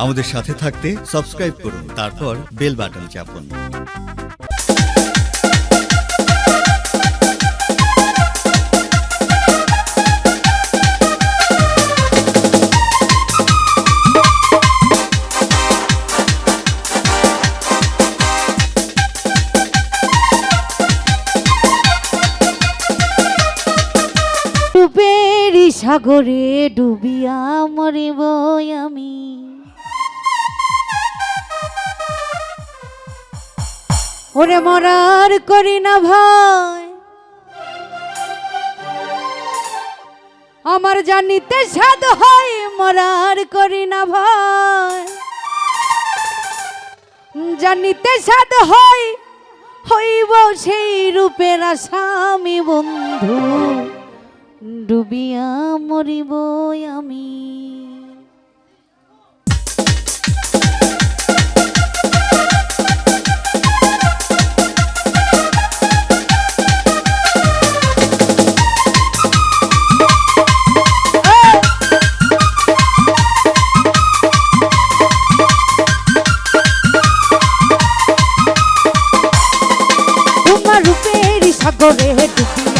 আমাদের সাথে থাকতে সাবস্ক্রাইব করুন তারপর বেল বাটন চাপুন। সাগরে ডুবিয়া মরিব আমি। ওরে মরার করি না ভাই। আমার জানিতে সাদ হয়, মরার করি না ভাই। জানিতে সাদ হয়, হইব সেই রূপের আসামি বন্ধু। ডুবিয়া মরিব আমি। সাগরে ডুবিয়া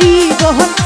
জীবন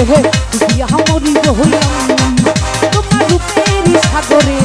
রে ইহা মরিব হইলাম তোমার রূপের সাগরে